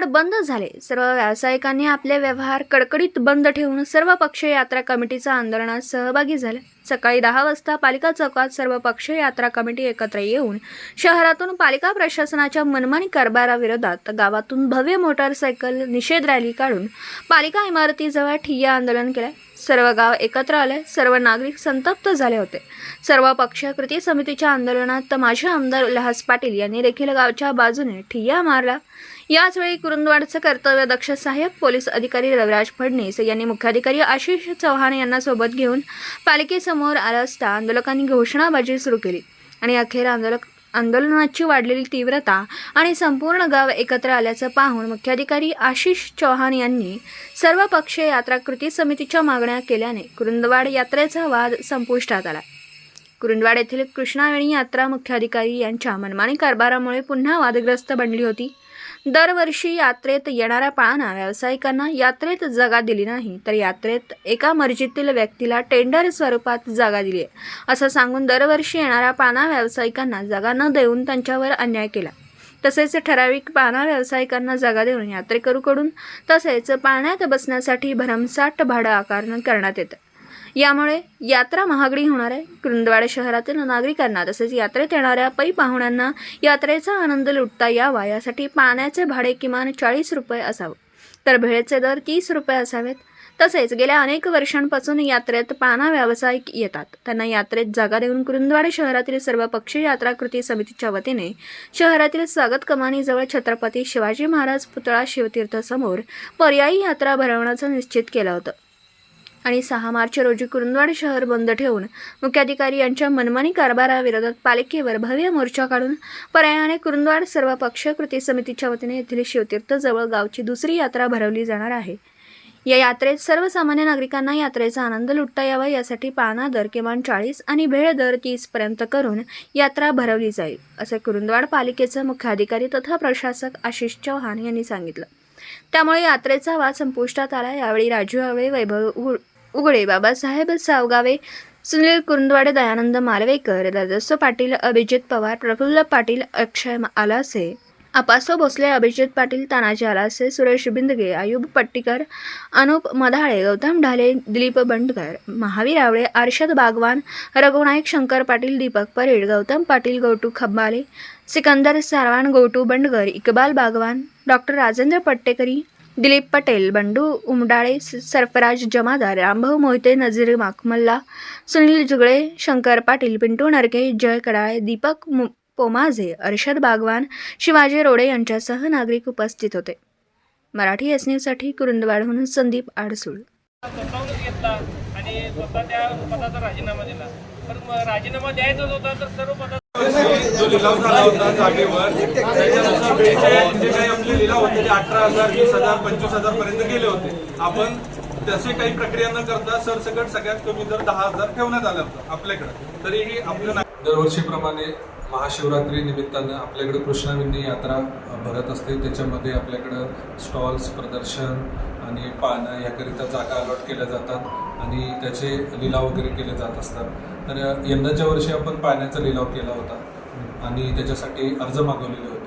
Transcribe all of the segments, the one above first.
व्यवहार बंद झाले. सर्व व्यावसायिकांनी आपले व्यवहार कडकडीत बंद ठेवून सर्व पक्षीय यात्रा कमिटीच्या आंदोलनात सहभागी झाले. सकाळी दहा वाजता पालिका चौकात सर्व पक्षीय यात्रा कमिटी एकत्र येऊन शहरातून पालिका प्रशासनाच्या मनमानी कारभाराविरोधात गावातून भव्य मोटारसायकल निषेध रॅली काढून पालिका इमारतीजवळ ठिय्या आंदोलन केले. सर्व गाव एकत्र आले. सर्व नागरिक संतप्त झाले होते. सर्व पक्ष कृती समितीच्या आंदोलनात माजी आमदार उल्हास पाटील यांनी देखील गावच्या बाजूने ठिय्या मारला. याचवेळी कुरुंदवाडचे कर्तव्य दक्ष सहाय्यक पोलीस अधिकारी रविराज फडणीस यांनी मुख्याधिकारी आशिष चव्हाण यांना सोबत घेऊन पालिकेसमोर आला असता आंदोलकांनी घोषणाबाजी सुरू केली. आणि अखेर आंदोलक आंदोलनाची वाढलेली तीव्रता आणि संपूर्ण गाव एकत्र आल्याचं पाहून मुख्याधिकारी आशिष चौहान यांनी सर्व पक्षीय यात्रा कृती समितीच्या मागण्या केल्याने कुरुंदवाड यात्रेचा वाद संपुष्टात आला. कुरुंदवाड येथील कृष्णावेणी यात्रा मुख्याधिकारी यांच्या मनमानी कारभारामुळे पुन्हा वादग्रस्त बनली होती. दरवर्षी यात्रेत येणाऱ्या पाळणा व्यावसायिकांना यात्रेत जागा दिली नाही तर यात्रेत एका मर्जीतील व्यक्तीला टेंडर स्वरूपात जागा दिली आहे असं सांगून दरवर्षी येणाऱ्या पाळणा व्यावसायिकांना जागा न देऊन त्यांच्यावर अन्याय केला. तसेच ठराविक पाळणा व्यावसायिकांना जागा देऊन यात्रेकरूकडून तसेच पाळण्यात बसण्यासाठी भरमसाठ भाडं आकारण करण्यात येतं. यामुळे यात्रा महागडी होणार आहे. कुंदवाडे शहरातील नागरिकांना तसेच यात्रेत येणाऱ्या पै पाहुण्यांना यात्रेचा आनंद लुटता यावा. यासाठी पाण्याचे भाडे किमान चाळीस रुपये असावं. तर भेळेचे दर तीस रुपये असावेत. तसेच गेल्या अनेक वर्षांपासून यात्रेत पाना व्यावसायिक येतात. त्यांना यात्रेत जागा देऊन कुरुंदवाडे शहरातील सर्व पक्षी यात्रा कृती समितीच्या वतीने शहरातील स्वागत कमानीजवळ छत्रपती शिवाजी महाराज पुतळा शिवतीर्थ समोर पर्यायी यात्रा भरवण्याचं निश्चित केलं होतं. आणि सहा मार्च रोजी कुरुंदवाड शहर बंद ठेवून मुख्याधिकारी यांच्या मनमानी कारभाराविरोधात पालिकेवर भव्य मोर्चा काढून पर्यायाने कुरुंदवाड सर्व पक्ष कृती समितीच्या वतीने येथील शिवतीर्थ जवळ गावची दुसरी यात्रा भरवली जाणार आहे. या यात्रेत सर्वसामान्य नागरिकांना यात्रेचा आनंद लुटता यावा यासाठी पाना दर किमान चाळीस आणि भेळ दर तीसपर्यंत करून यात्रा भरवली जाईल असे कुरुंदवाड पालिकेचे मुख्याधिकारी तथा प्रशासक आशिष चौहान यांनी सांगितलं. त्यामुळे यात्रेचा वाद संपुष्टात आला. यावेळी राजू आवळे वैभव उघडे. बाबासाहेब सावगावे सुनील कुरुंदवाडे दयानंद मालवेकर राजस्व पाटील अभिजित पवार प्रफुल्ल पाटील अक्षय आलासे. अपासो भोसले अभिजित पाटील तानाजी आलासे सुरेश बिंदगे आयुब पट्टीकर अनुप मधाळे गौतम ढाले दिलीप बंडकर महावीर आवळे अर्षद बागवान रघुनायक शंकर पाटील दीपक परेड गौतम पाटील गौटू खब्बाले सिकंदर सारवान गौटू बंडगर इकबाल बागवान डॉक्टर राजेंद्र पट्टेकरी दिलीप पटेल बंडू उमडाळे सरफराज जमादार रामभाऊ मोहिते नजीर माकमल्ला सुनील जुगळे शंकर पाटील पिंटू नरके जय कडाळे दीपक मु- पोमाझे अर्षद बागवान शिवाजी रोडे यांच्यासह नागरिक उपस्थित होते. मराठी एस न्यूजसाठी कुरुंदवाडहून संदीप आडसूळ. आणि स्वतः त्या पदाचा राजीनामा दिला पण राजीनामा द्यायचा होता तर सर्व पदाचा जो लिलाव झाला होता जागेवर. त्याच्यानुसार जे काही आपले होते ते अठरा हजार वीस हजार पंचवीस हजार पर्यंत गेले होते. आपण तसे काही प्रक्रिया न करता सरसकट सगळ्यात कमी दर दहा हजार ठेवण्यात आला होता आपल्याकडे. तरीही आपलं दरवर्षीप्रमाणे महाशिवरात्री निमित्तानं आपल्याकडे कृष्णाविंदी यात्रा भरत असते. त्याच्यामध्ये आपल्याकडं स्टॉल्स प्रदर्शन आणि पानं याकरिता जागा अलॉट केल्या जातात आणि त्याचे लिलाव वगैरे केले जात असतात. तर यंदाच्या वर्षी आपण पाण्याचा लिलाव केला होता आणि त्याच्यासाठी अर्ज मागवलेले होते.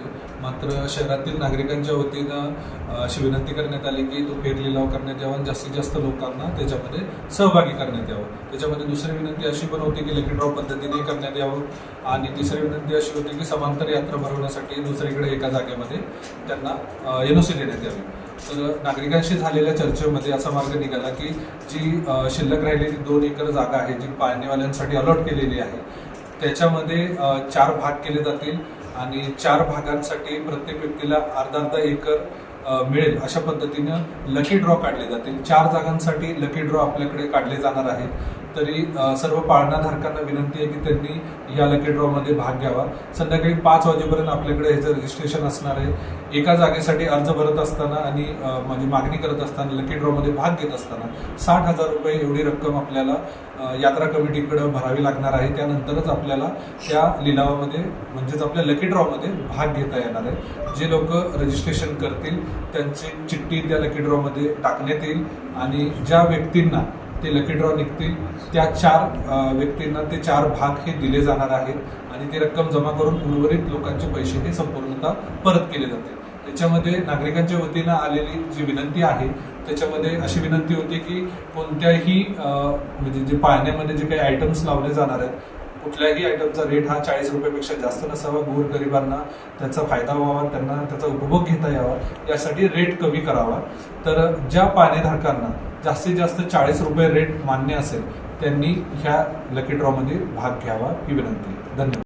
मात्र शहरातील नागरिकांच्या वतीनं अशी विनंती करण्यात आली की तो फेर लिलाव करण्यात यावा आणि जास्तीत जास्त लोकांना त्याच्यामध्ये सहभागी करण्यात यावं. त्याच्यामध्ये दुसरी विनंती अशी पण होती की लकी ड्रॉ पद्धतीने करण्यात यावं आणि तिसरी विनंती अशी होती की समांतर यात्रा भरवण्यासाठी दुसरीकडे एका जागेमध्ये त्यांना एन ओ सी देण्यात यावी. तर नागरिकांशी झालेल्या चर्चेमध्ये असा मार्ग निघाला की जी शिल्लक राहिलेली दोन एकर जागा आहे जी पाळणेवाल्यांसाठी अलॉट केलेली आहे त्याच्यामध्ये चार भाग केले जातील. आणि चार भागांसाठी प्रत्येक व्यक्तीला अर्धा अर्धा एकर मिळेल अशा पद्धतीनं लकी ड्रॉ काढले जातील. चार जागांसाठी लकी ड्रॉ आपल्याकडे काढले जाणार आहेत. तरी सर्व पाळणाधारकांना विनंती आहे की त्यांनी या लकी ड्रॉमध्ये भाग घ्यावा. संध्याकाळी पाच वाजेपर्यंत आपल्याकडे ह्याचं रजिस्ट्रेशन असणार आहे एका जागेसाठी अर्ज भरत असताना आणि म्हणजे मागणी करत असताना लकी ड्रॉमध्ये भाग घेत असताना साठ हजार रुपये एवढी रक्कम आपल्याला यात्रा कमिटीकडे भरावी लागणार आहे. त्यानंतरच आपल्याला त्या लिलावामध्ये म्हणजेच आपल्या लकी ड्रॉमध्ये भाग घेता येणार आहे. जे लोक रजिस्ट्रेशन करतील त्यांची चिठ्ठी त्या लकी ड्रॉमध्ये टाकण्यात येईल आणि ज्या व्यक्तींना ते लकी ड्रॉ निघतील. त्या चार व्यक्तींना ते चार भाग हे दिले जाणार आहेत आणि ती रक्कम जमा करून उर्वरित लोकांचे पैसे हे संपूर्णतः परत केले जातील. त्याच्यामध्ये नागरिकांच्या वतीनं आलेली जी विनंती आहे त्याच्यामध्ये अशी विनंती होती की कोणत्याही म्हणजे जे पाहण्यामध्ये जे काही आयटम्स लावले जाणार आहेत कुठल्याही आयटमचा रेट हा चाळीस रुपयापेक्षा जास्त नसावा. गोरगरिबांना त्याचा फायदा व्हावा त्यांना त्याचा उपभोग घेता यावा यासाठी रेट कमी करावा. तर ज्या पाणीधारकांना जास्तीत जास्त चाळीस रुपये रेट मान्य असेल त्यांनी ह्या लकी ड्रॉमध्ये भाग घ्यावा ही विनंती. धन्यवाद.